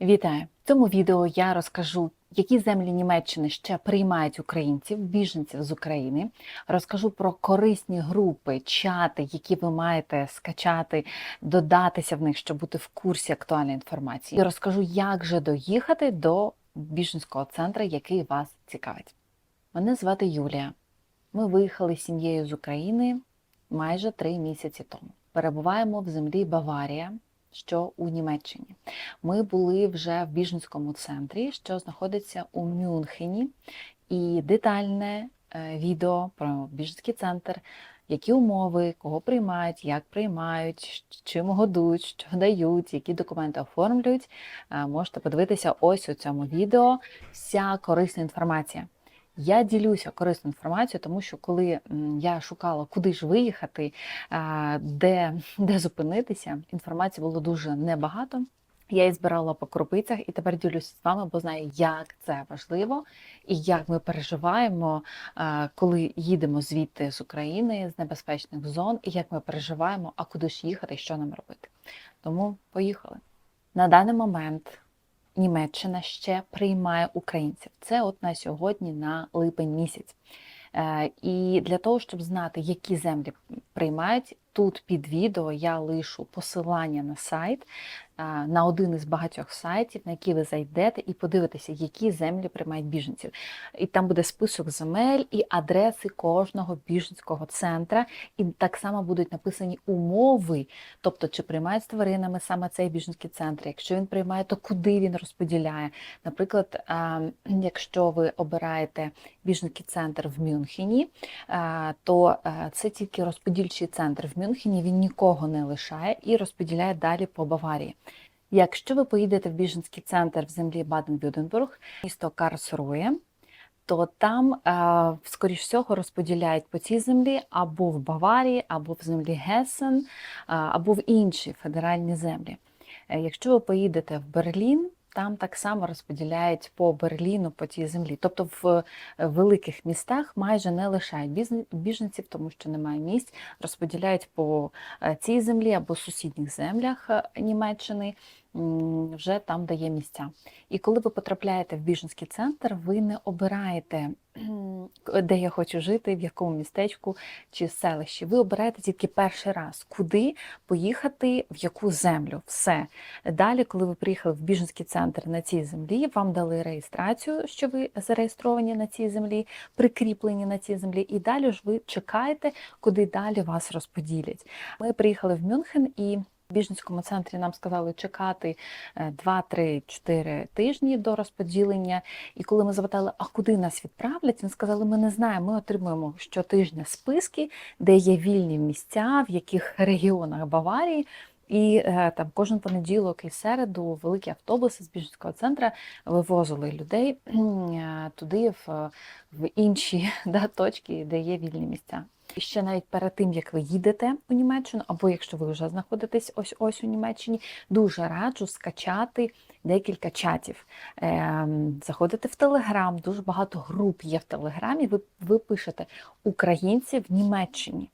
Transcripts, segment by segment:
Вітаю! В цьому відео я розкажу, які землі Німеччини ще приймають українців, біженців з України. Розкажу про корисні групи, чати, які ви маєте скачати, додатися в них, щоб бути в курсі актуальної інформації. І розкажу, як же доїхати до біженського центру, який вас цікавить. Мене звати Юлія. Ми виїхали з сім'єю з України майже три місяці тому. Перебуваємо в землі Баварія, що у Німеччині. Ми були вже в біженському центрі, що знаходиться у Мюнхені, і детальне е, відео про біженський центр, які умови, кого приймають, як приймають, чим годують, що дають, які документи оформлюють. е, Можете подивитися ось у цьому відео. Вся корисна інформація. Я ділюся корисною інформацією, тому що коли я шукала, куди ж виїхати, де, де зупинитися, інформації було дуже небагато. Я її збирала по крупицях і тепер ділюся з вами, бо знаю, як це важливо і як ми переживаємо, коли їдемо звідти з України, з небезпечних зон, і як ми переживаємо, а куди ж їхати що нам робити. Тому поїхали. На даний момент Німеччина ще приймає українців. Це от на сьогодні, на липень місяць. Е, І для того, щоб знати, які землі приймають, тут під відео я лишу посилання на сайт, на один із багатьох сайтів, на які ви зайдете і подивитеся, які землі приймають біженців. І там буде список земель і адреси кожного біженського центра, і так само будуть написані умови, тобто чи приймають з тваринами саме цей біженський центр. Якщо він приймає, то куди він розподіляє. Наприклад, якщо ви обираєте біженський центр в Мюнхені, то це тільки розподільчий центр в Мюнхені, він нікого не лишає і розподіляє далі по Баварії. Якщо ви поїдете в біженський центр в землі Баден-Бюденбург, місто Карсрує, то там, е, скоріш всього, розподіляють по цій землі або в Баварії, або в землі Гесен, е, або в інші федеральні землі. Е, Якщо ви поїдете в Берлін, там так само розподіляють по Берліну, по тій землі. Тобто в е, великих містах майже не лишають біженців, тому що немає місць, розподіляють по е, цій землі або сусідніх землях е, Німеччини, вже там, де є місця. І коли ви потрапляєте в біженський центр, ви не обираєте, де я хочу жити, в якому містечку чи селищі. Ви обираєте тільки перший раз, куди поїхати, в яку землю. Все. Далі, коли ви приїхали в біженський центр на цій землі, вам дали реєстрацію, що ви зареєстровані на цій землі, прикріплені на цій землі, і далі ж ви чекаєте, куди далі вас розподілять. Ми приїхали в Мюнхен і. В біженському центрі нам сказали чекати 2-3-4 тижні до розподілення. І коли ми запитали, а куди нас відправлять, він сказали, ми не знаємо. Ми отримуємо щотижня списки, де є вільні місця, в яких регіонах Баварії. І е, там кожен понеділок і середу великі автобуси з біженського центру вивозили людей е, туди, в, в інші да, точки, де є вільні місця. І ще навіть перед тим, як ви їдете у Німеччину, або якщо ви вже знаходитесь ось ось у Німеччині, дуже раджу скачати декілька чатів. Ем, Заходите в Телеграм, дуже багато груп є в Телеграмі. Ви, ви пишете Українці в Німеччині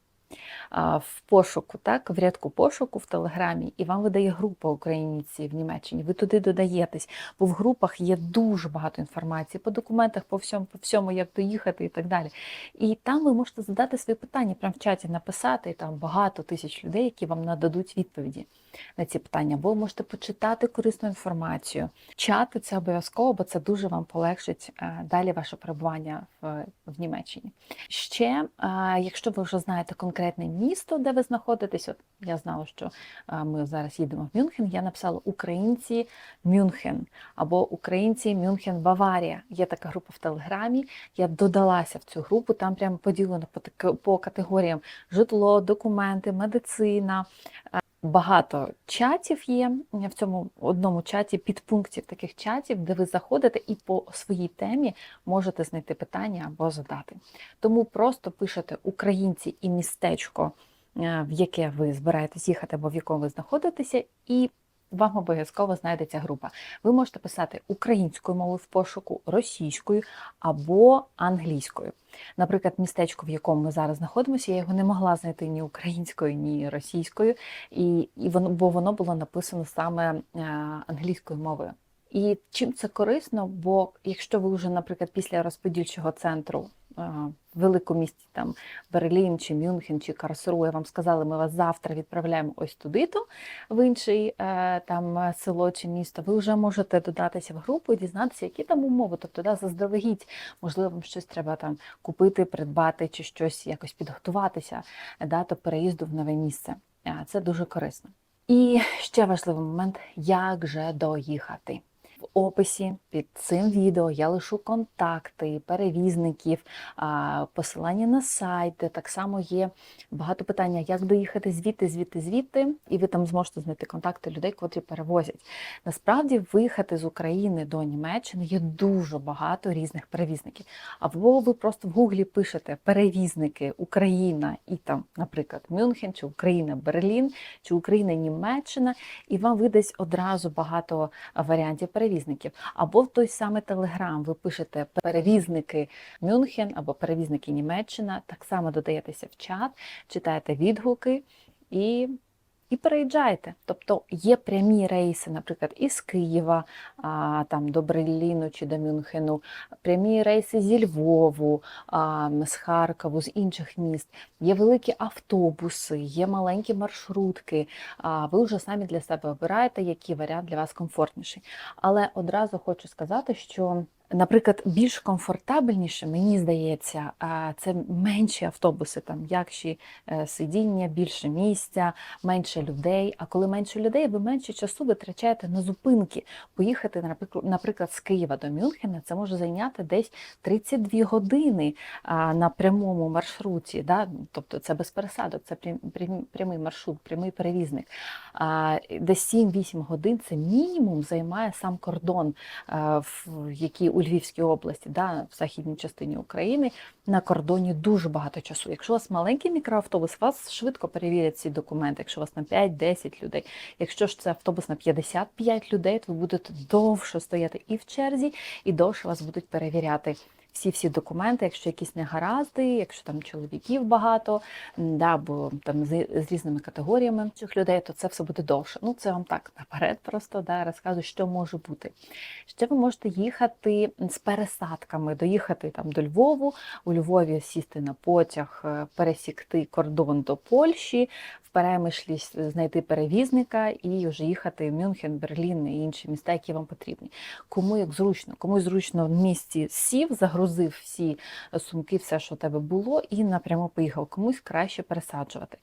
в пошуку, так, в рядку пошуку в Телеграмі, і вам видає група українці в Німеччині. Ви туди додаєтесь, бо в групах є дуже багато інформації по документах, по всьому, по всьому, як доїхати і так далі. І там ви можете задати свої питання, прямо в чаті написати, і там багато тисяч людей, які вам нададуть відповіді на ці питання. Ви можете почитати корисну інформацію. Чати це обов'язково, бо це дуже вам полегшить е, далі ваше перебування в, в Німеччині. Ще, е, якщо ви вже знаєте конкретне місто, де ви знаходитесь, от я знала, що е, ми зараз їдемо в Мюнхен, я написала Українці Мюнхен або Українці Мюнхен Баварія. Є така група в Телеграмі. Я додалася в цю групу, там прямо поділено по, по категоріям житло, документи, медицина. Багато чатів є в цьому одному чаті, підпунктів таких чатів, де ви заходите і по своїй темі можете знайти питання або задати. Тому просто пишете українці і містечко, е, в яке ви збираєтесь їхати або в якому ви знаходитеся, і вам обов'язково знайдеться група. Ви можете писати українською мовою в пошуку, російською або англійською. Наприклад, містечко, в якому ми зараз знаходимося, я його не могла знайти ні українською, ні російською, і, і воно, бо воно було написано саме е, англійською мовою. І чим це корисно? Бо якщо ви вже, наприклад, після розподільчого центру в великому місті, там Берлін чи Мюнхен чи Карсрує, вам сказали, ми вас завтра відправляємо ось туди-то в інший е, там село чи місто, ви вже можете додатися в групу і дізнатися, які там умови. Тобто, да, заздалегідь, можливо, вам щось треба там купити, придбати чи щось якось підготуватися да, до переїзду в нове місце. Це дуже корисно. І ще важливий момент, як же доїхати. В описі під цим відео я лишу контакти перевізників, посилання на сайт, де так само є багато питання, як доїхати звідти, звідти, звідти, і ви там зможете знайти контакти людей, котрі перевозять. Насправді, виїхати з України до Німеччини є дуже багато різних перевізників. Або ви просто в гуглі пишете перевізники Україна і там, наприклад, Мюнхен, чи Україна Берлін, чи Україна Німеччина, і вам видасть одразу багато варіантів перевізників. Або в той самий Телеграм ви пишете перевізники Мюнхен або перевізники Німеччина, так само додаєтеся в чат, читаєте відгуки і. І переїжджаєте. Тобто є прямі рейси, наприклад, із Києва а, там, до Берліну чи до Мюнхену, прямі рейси зі Львову, а, з Харкову, з інших міст. Є великі автобуси, є маленькі маршрутки. А, ви вже самі для себе обираєте, який варіант для вас комфортніший. Але одразу хочу сказати, що. Наприклад, більш комфортабельніше, мені здається, це менші автобуси, там якші е, сидіння, більше місця, менше людей. А коли менше людей, ви менше часу витрачаєте на зупинки. Поїхати, наприклад, з Києва до Мюнхена, це може зайняти десь 32 години на прямому маршруті. Да? Тобто це без пересадок, це прям- прям- прямий маршрут, прямий перевізник. Десь 7-8 годин це мінімум займає сам кордон, в який у Львівській області, да, в західній частині України, на кордоні дуже багато часу. Якщо у вас маленький мікроавтобус, вас швидко перевірять ці документи. Якщо у вас на 5-10 людей. Якщо ж це автобус на 55 людей, то ви будете довше стояти і в черзі, і довше вас будуть перевіряти. Всі всі документи, якщо якісь негаразди, якщо там чоловіків багато, да, або там з, з різними категоріями цих людей, то це все буде довше. Ну це вам так наперед просто да, розказую, що може бути. Ще ви можете їхати з пересадками, доїхати там до Львову, у Львові сісти на потяг, е, пересікти кордон до Польщі, в перемишлі знайти перевізника і вже їхати в Мюнхен, Берлін і інші міста, які вам потрібні. Кому як зручно, комусь зручно в місті сів, загрузив всі сумки, все, що у тебе було, і напряму поїхав. Комусь краще пересаджувати.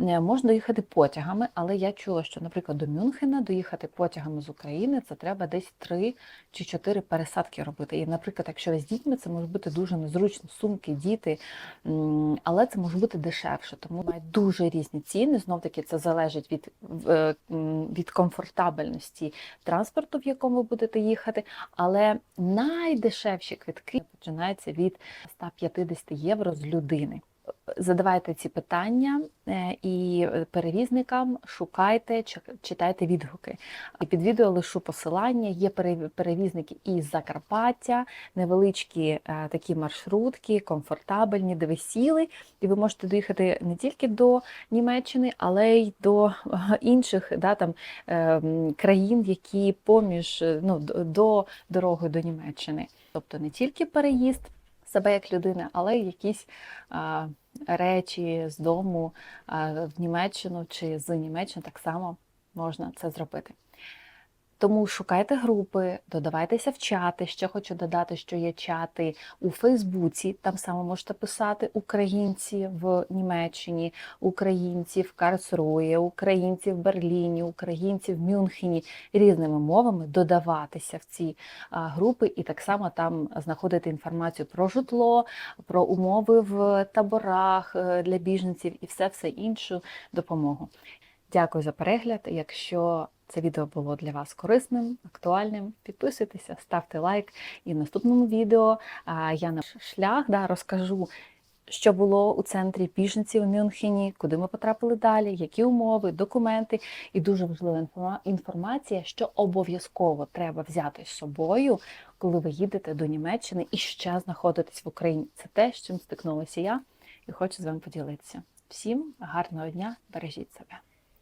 Е, Можна доїхати потягами, але я чула, що, наприклад, до Мюнхена доїхати потягами з України це треба десь три чи чотири пересадки робити. І, наприклад, якщо ви з дітьми, це може бути дуже незручно, сумки, діти, але це може бути дешевше, тому мають дуже різні ціни. Знов таки це залежить від, е, від комфортабельності транспорту, в якому ви будете їхати. Але найдешевші квитки починаються від 150 євро з людини. Задавайте ці питання е, і перевізникам шукайте, читайте відгуки. І під відео лишу посилання. Є перев- перевізники із Закарпаття, невеличкі е, такі маршрутки, комфортабельні, де ви сіли, і ви можете доїхати не тільки до Німеччини, але й до е, інших да, там, країн, які поміж ну, до дороги до Німеччини. Тобто не тільки переїзд себе як людини, але якісь речі з дому в Німеччину чи з Німеччини так само можна це зробити. Тому шукайте групи, додавайтеся в чати. Ще хочу додати, що є чати у Фейсбуці. Там саме можете писати українці в Німеччині, українці в Карлсрує, українці в Берліні, українці в Мюнхені різними мовами додаватися в ці групи і так само там знаходити інформацію про житло, про умови в таборах е, для біженців і все все іншу допомогу. Дякую за перегляд. Якщо це відео було для вас корисним, актуальним, підписуйтеся, ставте лайк. І в наступному відео я на шлях да, розкажу, що було у центрі біженців у Мюнхені, куди ми потрапили далі, які умови, документи і дуже важлива інформація, що обов'язково треба взяти з собою, коли ви їдете до Німеччини і ще знаходитесь в Україні. Це те, з чим стикнулася я, і хочу з вами поділитися. Всім гарного дня, бережіть себе.